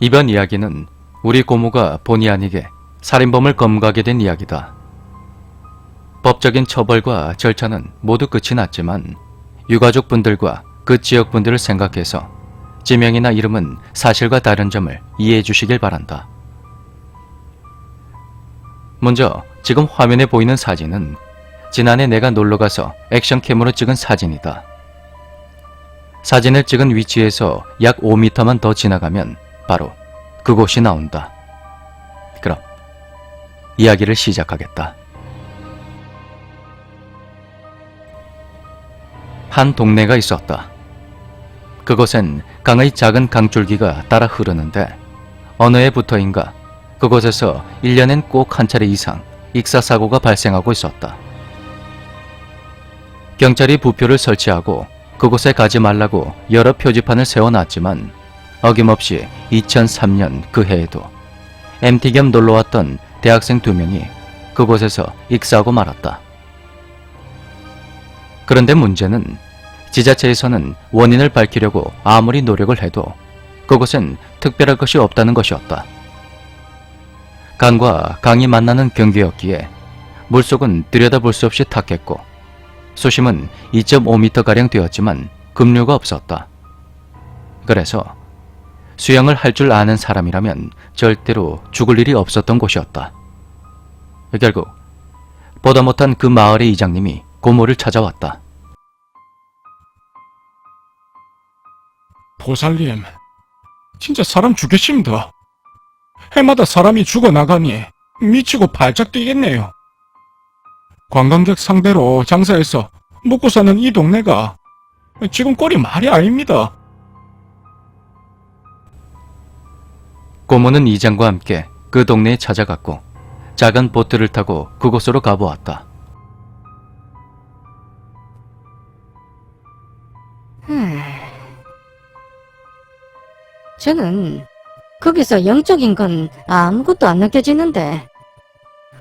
이번 이야기는 우리 고모가 본의 아니게 살인범을 검거하게 된 이야기다. 법적인 처벌과 절차는 모두 끝이 났지만 유가족 분들과 그 지역 분들을 생각해서 지명이나 이름은 사실과 다른 점을 이해해 주시길 바란다. 먼저 지금 화면에 보이는 사진은 지난해 내가 놀러가서 액션캠으로 찍은 사진이다. 사진을 찍은 위치에서 약 5m만 더 지나가면 바로 그곳이 나온다. 그럼 이야기를 시작하겠다. 한 동네가 있었다. 그곳엔 강의 작은 강줄기가 따라 흐르는데 어느 해부터인가 그곳에서 1년엔 꼭 한 차례 이상 익사사고가 발생하고 있었다. 경찰이 부표를 설치하고 그곳에 가지 말라고 여러 표지판을 세워놨지만 어김없이 2003년 그 해에도 MT 겸 놀러왔던 대학생 두 명이 그곳에서 익사하고 말았다. 그런데 문제는 지자체에서는 원인을 밝히려고 아무리 노력을 해도 그곳엔 특별할 것이 없다는 것이었다. 강과 강이 만나는 경계였기에 물속은 들여다볼 수 없이 탁했고 수심은 2.5m가량 되었지만 급류가 없었다. 그래서 수영을 할 줄 아는 사람이라면 절대로 죽을 일이 없었던 곳이었다. 결국 보다 못한 그 마을의 이장님이 고모를 찾아왔다. 보살님, 진짜 사람 죽겠습니다. 해마다 사람이 죽어나가니 미치고 발작 뛰겠네요. 관광객 상대로 장사해서 먹고 사는 이 동네가 지금 꼴이 말이 아닙니다. 고모는 이장과 함께 그 동네에 찾아갔고 작은 보트를 타고 그곳으로 가보았다. 저는 거기서 영적인 건 아무것도 안 느껴지는데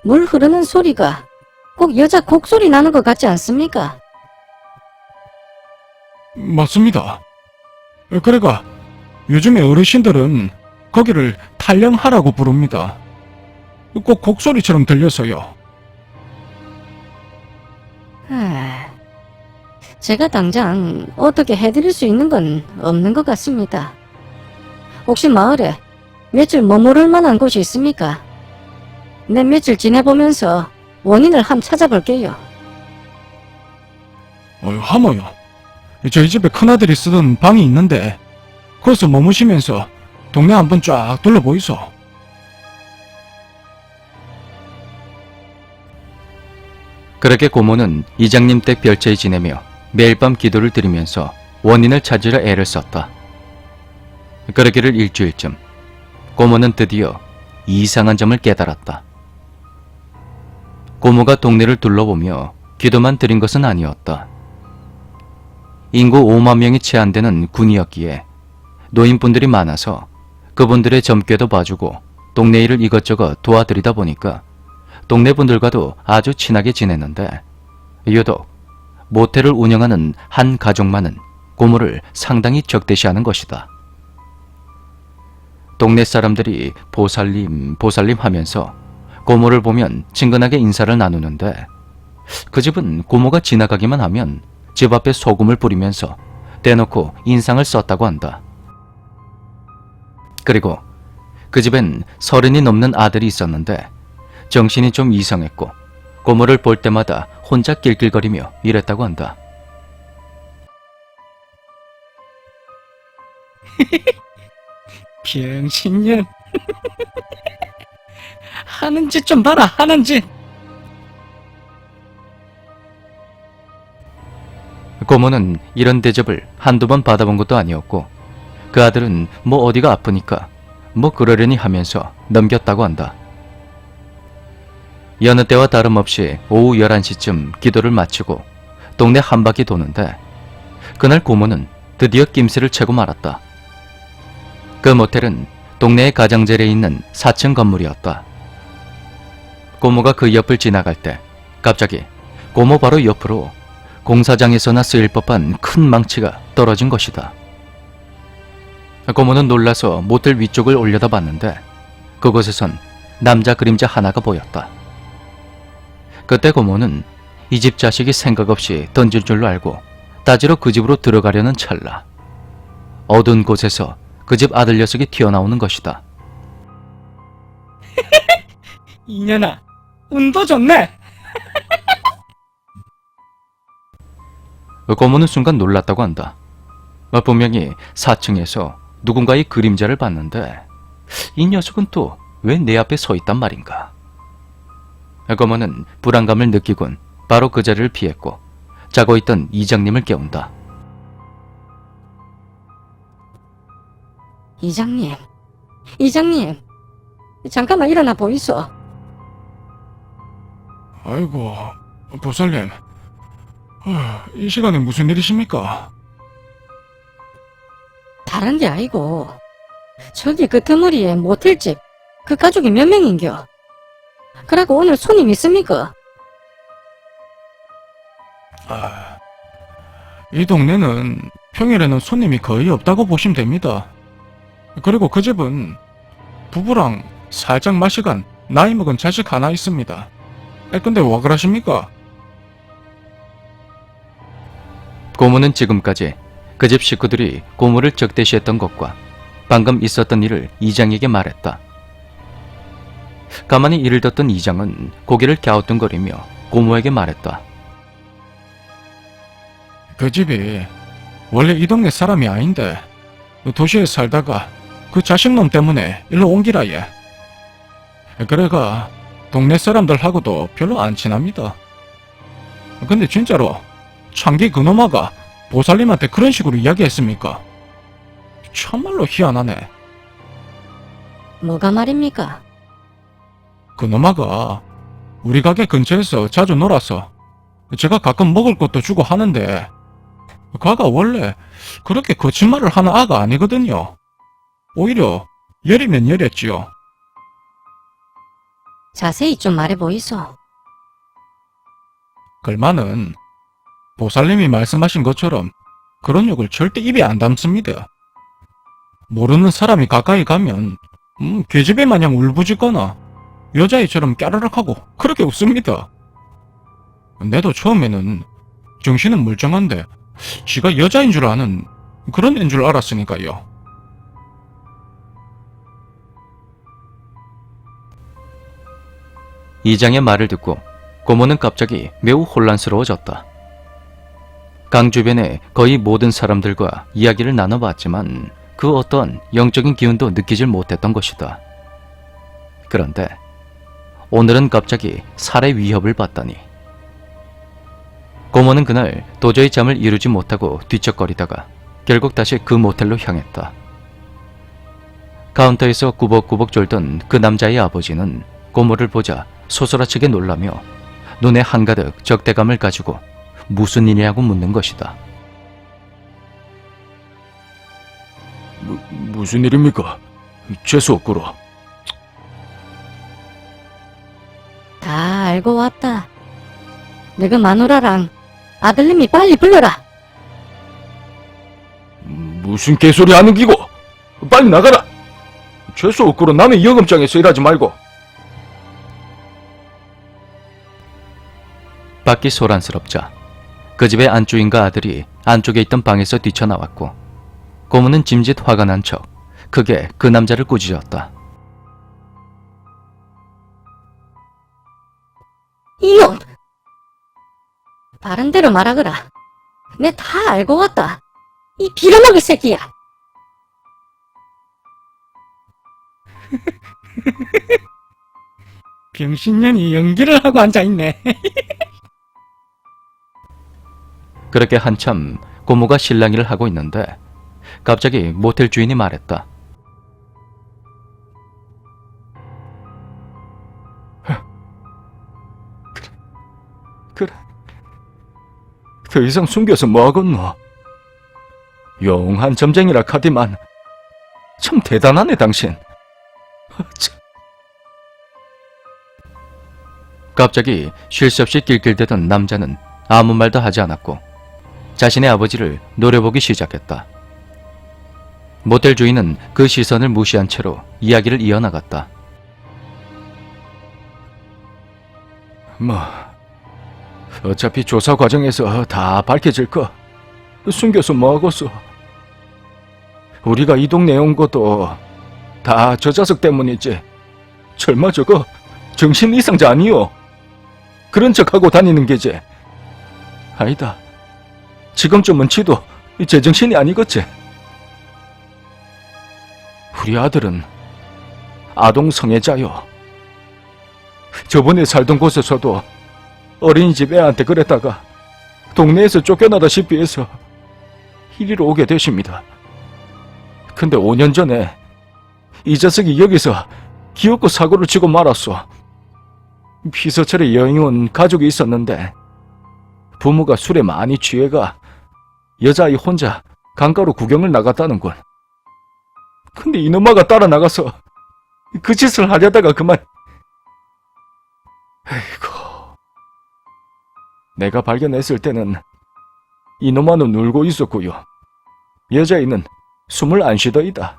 물 흐르는 소리가 꼭 여자 곡소리 나는 것 같지 않습니까? 맞습니다. 그래가 요즘에 어르신들은 거기를 탈령하라고 부릅니다. 꼭 곡소리처럼 들려서요. 아, 제가 당장 어떻게 해드릴 수 있는 건 없는 것 같습니다. 혹시 마을에 며칠 머무를 만한 곳이 있습니까? 내 며칠 지내보면서 원인을 함 찾아볼게요. 어휴, 하모요. 저희 집에 큰아들이 쓰던 방이 있는데, 거기서 머무시면서 동네 한번 쫙 둘러보이소. 그렇게 고모는 이장님 댁 별채에 지내며 매일 밤 기도를 드리면서 원인을 찾으려 애를 썼다. 그러기를 일주일쯤 고모는 드디어 이상한 점을 깨달았다. 고모가 동네를 둘러보며 기도만 드린 것은 아니었다. 인구 5만 명이 채 안 되는 군이었기에 노인분들이 많아서 그분들의 점괘도 봐주고 동네 일을 이것저것 도와드리다 보니까 동네 분들과도 아주 친하게 지냈는데 유독 모텔을 운영하는 한 가족만은 고모를 상당히 적대시하는 것이다. 동네 사람들이 보살님, 보살님 하면서 고모를 보면 친근하게 인사를 나누는데 그 집은 고모가 지나가기만 하면 집 앞에 소금을 뿌리면서 대놓고 인상을 썼다고 한다. 그리고 그 집엔 서른이 넘는 아들이 있었는데 정신이 좀 이상했고 고모를 볼 때마다 혼자 낄낄거리며 이랬다고 한다. 병신년. 하는 짓 좀 봐라, 하는 짓. 고모는 이런 대접을 한두 번 받아본 것도 아니었고 그 아들은 뭐 어디가 아프니까 뭐 그러려니 하면서 넘겼다고 한다. 여느 때와 다름없이 오후 11시쯤 기도를 마치고 동네 한 바퀴 도는데 그날 고모는 드디어 낌새를 채고 말았다. 그 모텔은 동네의 가장자리에 있는 4층 건물이었다. 고모가 그 옆을 지나갈 때 갑자기 고모 바로 옆으로 공사장에서나 쓰일 법한 큰 망치가 떨어진 것이다. 고모는 놀라서 모텔 위쪽을 올려다봤는데 그곳에선 남자 그림자 하나가 보였다. 그때 고모는 이 집 자식이 생각 없이 던질 줄로 알고 따지러 그 집으로 들어가려는 찰나 어두운 곳에서 그 집 아들 녀석이 튀어나오는 것이다. 이년아, 운도 좋네. 고모는 순간 놀랐다고 한다. 어, 분명히 4층에서 누군가의 그림자를 봤는데 이 녀석은 또 왜 내 앞에 서 있단 말인가. 고모는 불안감을 느끼곤 바로 그 자리를 피했고 자고 있던 이장님을 깨운다. 이장님, 이장님, 잠깐만 일어나 보이소. 아이고, 보살님. 어, 이 시간에 무슨 일이십니까? 다른 게 아니고 저기 그 드머리에 모텔집 그 가족이 몇 명인겨? 그러고 오늘 손님 있습니까? 아, 이 동네는 평일에는 손님이 거의 없다고 보시면 됩니다. 그리고 그 집은 부부랑 살짝 마시간 나이 먹은 자식 하나 있습니다. 에, 근데 와 그러십니까? 고모는 지금까지 그 집 식구들이 고모를 적대시했던 것과 방금 있었던 일을 이장에게 말했다. 가만히 이를 뒀던 이장은 고개를 갸우뚱거리며 고모에게 말했다. 그 집이 원래 이 동네 사람이 아닌데 도시에 살다가 그 자식놈 때문에 일로 옮기라 얘. 그래가 동네 사람들하고도 별로 안 친합니다. 근데 진짜로 창기 그놈아가 보살님한테 그런 식으로 이야기했습니까? 참말로 희한하네. 뭐가 말입니까? 그놈아가 우리 가게 근처에서 자주 놀아서 제가 가끔 먹을 것도 주고 하는데 가가 원래 그렇게 거짓말을 하는 아가 아니거든요. 오히려 열이면 열했지요. 자세히 좀 말해 보이소. 글만은 보살님이 말씀하신 것처럼 그런 욕을 절대 입에 안 담습니다. 모르는 사람이 가까이 가면 음, 계집애 마냥 울부짖거나 여자애처럼 까르륵하고 그렇게 웃습니다. 내도 처음에는 정신은 멀쩡한데 지가 여자인 줄 아는 그런 애인 줄 알았으니까요. 이장의 말을 듣고 고모는 갑자기 매우 혼란스러워졌다. 강 주변의 거의 모든 사람들과 이야기를 나눠봤지만 그 어떤 영적인 기운도 느끼질 못했던 것이다. 그런데 오늘은 갑자기 살해 위협을 받다니. 고모는 그날 도저히 잠을 이루지 못하고 뒤척거리다가 결국 다시 그 모텔로 향했다. 카운터에서 꾸벅꾸벅 졸던 그 남자의 아버지는 고모를 보자 소스라치게 놀라며 눈에 한가득 적대감을 가지고 무슨 일이냐고 묻는 것이다. 무, 무슨 일입니까? 재수 없구로. 다 알고 왔다. 너그 마누라랑 아들님이 빨리 불러라. 무슨 개소리 하는 기고? 빨리 나가라! 재수 없구로 남의 영업장에서 일하지 말고. 밖이 소란스럽자 그 집의 안주인과 아들이 안쪽에 있던 방에서 뛰쳐나왔고 고모는 짐짓 화가 난 척 크게 그 남자를 꾸짖었다. 이놈! 바른 대로 말하거라. 내 다 알고 왔다. 이 빌어먹을 새끼야. 병신년이 연기를 하고 앉아있네. 그렇게 한참 고모가 실랑이를 하고 있는데 갑자기 모텔 주인이 말했다. 그래. 더 이상 숨겨서 뭐하겠노? 용한 점쟁이라 카디만 참 대단하네 당신. 참. 갑자기 쉴 새 없이 낄낄대던 남자는 아무 말도 하지 않았고 자신의 아버지를 노려보기 시작했다. 모텔 주인은 그 시선을 무시한 채로 이야기를 이어나갔다. 뭐, 어차피 조사 과정에서 다 밝혀질 거. 숨겨서 뭐하겠어. 우리가 이 동네에 온 것도 다 저 자석 때문이지. 설마 저거 정신 이상자 아니요? 그런 척하고 다니는 게지. 아니다. 지금쯤은 지도 제정신이 아니겠지. 우리 아들은 아동 성애자요. 저번에 살던 곳에서도 어린이집 애한테 그랬다가 동네에서 쫓겨나다시피 해서 이리로 오게 되십니다. 근데 5년 전에 이 자석이 여기서 기어코 사고를 치고 말았어. 피서철에 여행 온 가족이 있었는데 부모가 술에 많이 취해가 여자아이 혼자 강가로 구경을 나갔다는군. 근데 이놈아가 따라 나가서 그 짓을 하려다가 그만 에이구. 내가 발견했을 때는 이놈아는 울고 있었고요. 여자애는 숨을 안 쉬더이다.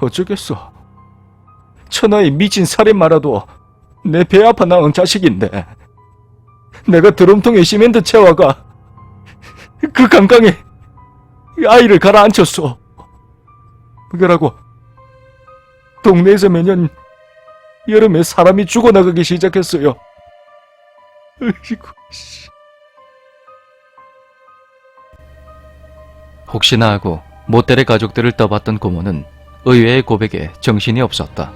어쩌겠어. 천하의 미친 살인마라도 내 배 아파 낳은 자식인데 내가 드럼통에 시멘트 채워가 그 강강에 아이를 가라앉혔어. 그러고 동네에서 매년 여름에 사람이 죽어나가기 시작했어요. 아이고, 씨. 혹시나 하고 모텔의 가족들을 떠봤던 고모는 의외의 고백에 정신이 없었다.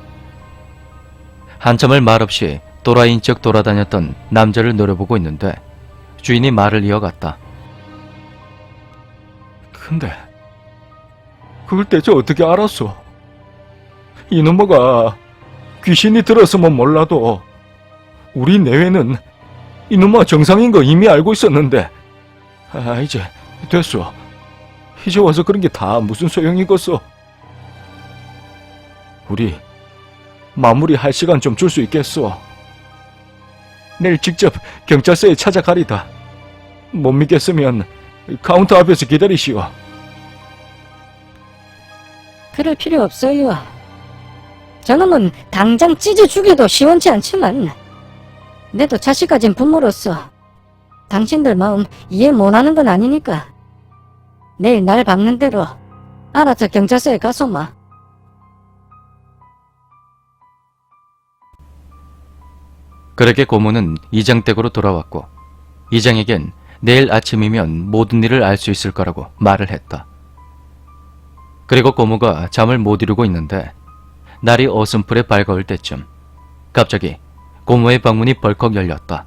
한참을 말없이 또라이인 척 돌아다녔던 남자를 노려보고 있는데 주인이 말을 이어갔다. 근데 그걸 대체 어떻게 알았어? 이놈아가 귀신이 들었으면 몰라도 우리 내외는 이놈아 정상인 거 이미 알고 있었는데. 아 이제 됐어. 이제 와서 그런 게 다 무슨 소용이겠어? 우리 마무리 할 시간 좀 줄 수 있겠어? 내일 직접 경찰서에 찾아가리다. 못 믿겠으면 카운터 앞에서 기다리시오 그럴 필요 없어요. 저놈은 당장 찢어 죽여도 시원치 않지만 내도 자식 가진 부모로서 당신들 마음 이해 못하는 건 아니니까 내일 날 박는 대로 알아서 경찰서에 가서 마. 그렇게 고모는 이장댁으로 돌아왔고 이장에겐 내일 아침이면 모든 일을 알 수 있을 거라고 말을 했다. 그리고 고모가 잠을 못 이루고 있는데 날이 어슴풀에 밝아올 때쯤 갑자기 고모의 방문이 벌컥 열렸다.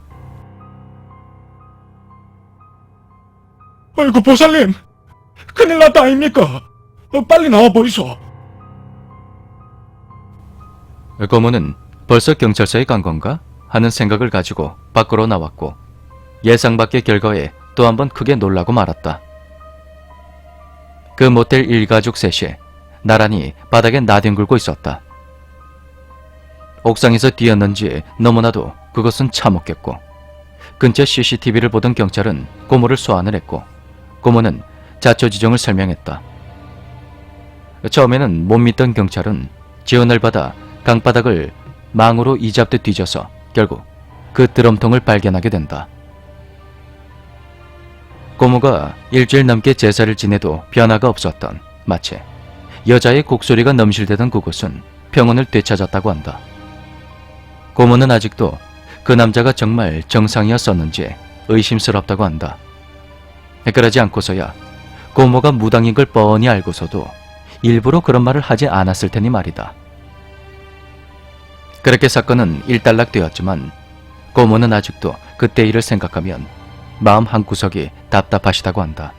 아이고 보살님 큰일 났다 아닙니까 어, 빨리 나와 보이소 고모는 벌써 경찰서에 간 건가 하는 생각을 가지고 밖으로 나왔고 예상 밖의 결과에 또 한 번 크게 놀라고 말았다. 그 모텔 일가족 셋이 나란히 바닥에 나뒹굴고 있었다. 옥상에서 뛰었는지 너무나도 그것은 참었겠고 근처 CCTV를 보던 경찰은 고모를 소환을 했고 고모는 자초지종을 설명했다. 처음에는 못 믿던 경찰은 지원을 받아 강바닥을 망으로 이잡듯 뒤져서 결국 그 드럼통을 발견하게 된다. 고모가 일주일 넘게 제사를 지내도 변화가 없었던 마치 여자의 곡소리가 넘실대던 그곳은 평온을 되찾았다고 한다. 고모는 아직도 그 남자가 정말 정상이었었는지 의심스럽다고 한다. 그러지 않고서야 고모가 무당인 걸 뻔히 알고서도 일부러 그런 말을 하지 않았을 테니 말이다. 그렇게 사건은 일단락되었지만 고모는 아직도 그때 일을 생각하면 마음 한구석이 답답하시다고 한다.